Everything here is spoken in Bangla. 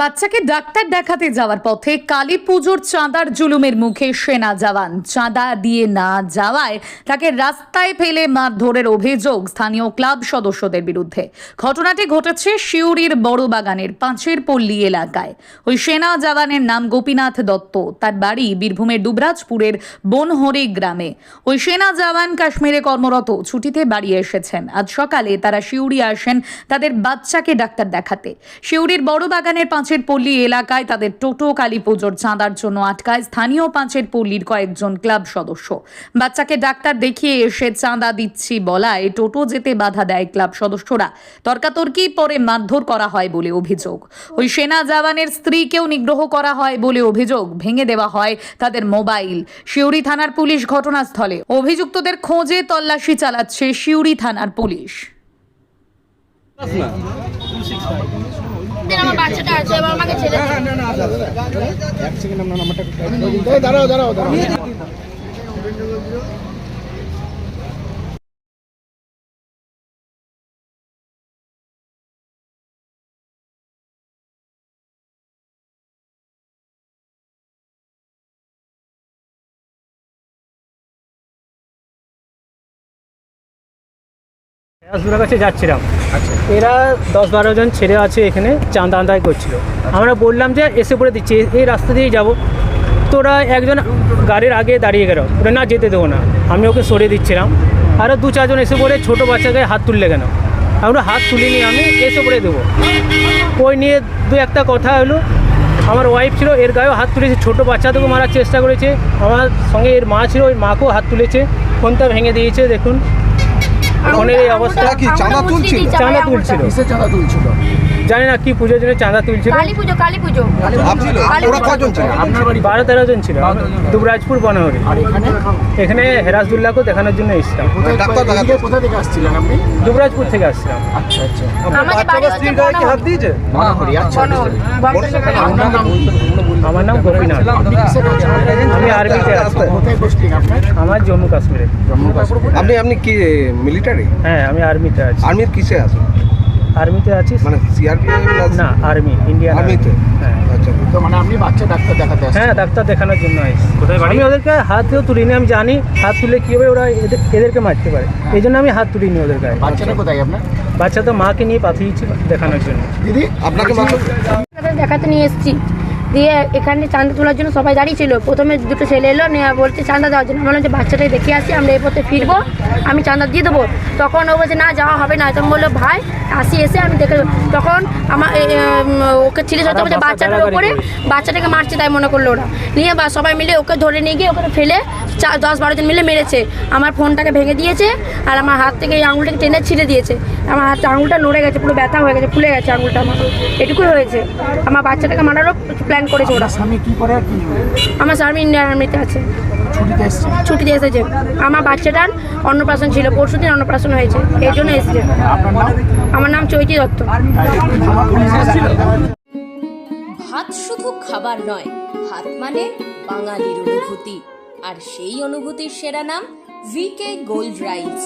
বাচ্চাকে ডাক্তার দেখাতে যাওয়ার পথে কালী পুজোর চাঁদার জুলুমের মুখে সেনা জওয়ান। চাঁদা দিয়ে না যাওয়ায় তাকে রাস্তায় ফেলে মারধরের অভিযোগ স্থানীয় ক্লাব সদস্যদের বিরুদ্ধে। ঘটনাটি ঘটেছে শিউরির বড় বাগানের পাঁচের পল্লী এলাকায়। ওই সেনা জওয়ানের নাম গোপীনাথ দত্ত। তার বাড়ি বীরভূমের দুবরাজপুরের বনহরি গ্রামে। ওই সেনা জওয়ান কাশ্মীরে কর্মরত, ছুটিতে বাড়ি এসেছেন। আজ সকালে তারা শিউরি আসেন তাদের বাচ্চাকে ডাক্তার দেখাতে। শিউরির বড় বাগানের পাঁচের পল্লী এলাকায় তাদের টোটো কালী পুজোর চাঁদার জন্য আটকায় স্থানীয় পাঁচের পল্লীর কয়েকজন ক্লাব সদস্য। বাচ্চাকে ডাক্তার দেখিয়ে এসে চাঁদা দিচ্ছি বলায় টোটো যেতে বাধা দেয় ক্লাব সদস্যরা। তর্কাতর্কি পরে মারধর করা হয় বলে অভিযোগ। ওই সেনা জওয়ানের স্ত্রীকেও নিগ্রহ করা হয় বলে অভিযোগ ভেঙে দেওয়া হয় তাদের মোবাইল। শিউরি থানার পুলিশ ঘটনাস্থলে। অভিযুক্তদের খোঁজে তল্লাশি চালাচ্ছে শিউরি থানার পুলিশ। দিন আমার বাচ্চাটা আছে এবার আমাকে ছেড়ে দাঁড়াও দাঁড়াও দাঁড়াও। রাসদুলার কাছে যাচ্ছিলাম। এরা দশ বারো জন ছেলে আছে এখানে চাঁদা আদায় করছিল। আমরা বললাম যে এসে পড়ে দিচ্ছি এই রাস্তা দিয়েই যাব। তোরা একজন গাড়ির আগে দাঁড়িয়ে গেল। ওরা না যেতে দেবো না। আমি ওকে সরিয়ে দিচ্ছিলাম। আরও দু চারজন এসে পড়ে ছোটো বাচ্চাকে হাত তুললে কেন? আমরা হাত তুলিনি আমি এসে পড়ে দেবো। ওই নিয়ে দু একটা কথা হলো। আমার ওয়াইফ ছিল এর গায়েও হাত তুলেছে। ছোটো বাচ্চাদেরকে মারার চেষ্টা করেছে। আমার সঙ্গে এর মা ছিল ওই মাকেও হাত তুলেছে। ফোনটা ভেঙে দিয়েছে দেখুন। ফোনের এই অবস্থা কি চাঁদা তুলছিল? চাঁদা তুলছিল। কিসে চাঁদা তুলছিল? জানি না কি পুজোর জন্য চাঁদা তুলছিল? কালী পুজো কালী পুজো। ওরা। কজন ছিল আপনার বাড়ি বারো তেরো জন ছিল। দুবরাজপুর বনহরি। আর এখানে? এখানে হেরাজদুল্লাহকেও দেখানোর জন্য এসেছিলাম। কোথা থেকে আসছিলেন আপনি? দুবরাজপুর থেকে আসছিলাম। আচ্ছা আচ্ছা। আমাদের বাড়ি হচ্ছে বনহরি। দিয়েছে? মনোহরি আচ্ছা। বনহরি। আমার নাম গোপীনাথ? আমি আর্মিতে আছি কোথায় পোস্টিং আপনার? আমার জম্মু কাশ্মীরে। জম্মু কাশ্মীর। আপনি আপনি কি মিলিটারি হ্যাঁ আমি আর্মিতে আছি। আর্মির কিসে আছে? আর্মিতে আছি মানে সিআরপিএফ না আর্মি ইন্ডিয়ান আর্মিতে হ্যাঁ। আচ্ছা তো মানে আপনি বাচ্চা ডাক্তার দেখাতে আসছেন? হ্যাঁ ডাক্তার দেখানোর জন্য আসছি আমি ওদেরকে হাতেও তুলিনি আমি জানি। হাত তুলে কী হবে ওরা এদের- এদেরকে মারতে পারে। এই জন্য আমি হাত তুলি তুলিনি ওদের গায়ে। বাচ্চাটা কোথায় আপনার? বাচ্চা তো মাকে নিয়ে পাঠিয়েছি দেখানোর জন্য। দিদি আপনাকে ডাক্তার দেখাতে নিয়ে এসেছি। দিয়ে এখানে চাঁদা তোলার জন্য সবাই দাঁড়িয়ে ছিল। প্রথমে দুটো ছেলে এলো নিয়ে বলছে চাঁদা দেওয়ার জন্য। বললাম যে বাচ্চাটাই দেখে আসি আমরা এই পথে ফিরবো আমি চাঁদা দিয়ে দেবো। তখন ও বলছে না যাওয়া হবে না। তখন বলল ভাই আসি এসে আমি দেখে তখন আমার ওকে ছেলে সাথে বলছে বাচ্চাটার ওপরে বাচ্চাটাকে মারছে তাই মনে করল ওরা। নিয়ে বা সবাই মিলে ওকে ধরে নিয়ে গিয়ে ওখানে ফেলে চা- দশ বারো জন মিলে মেরেছে। আমার ফোনটাকে ভেঙে দিয়েছে আর আমার হাত থেকে এই আঙুলটাকে টেনে ছিঁড়ে দিয়েছে। আমার হাত আঙুলটা নড়ে গেছে পুরো ব্যথা হয়ে গেছে ফুলে গেছে আঙুলটা আমার। এটুকুই হয়েছে। আমার বাচ্চাটাকে মারারও প্ল্যান করেছে ওরা। স্বামী কি করে আর কি? আমার স্বামী ইন্ডিয়ান আর্মিতে আছে। ছুটিতে এসছে? ছুটিতে এসেছে। আমার বাচ্চাটার অন্নপ্রাশন ছিল পরশু দিন অন্নপ্রাশন হয়েছে এই জন্য এসেছে। আমার নাম চৈতি দত্ত। ভাত শুধু খাবার নয় ভাত মানে বাঙালির অনুভূতি। আর সেই অনুভূতির সেরা নাম ভিকে গোল্ড রাইস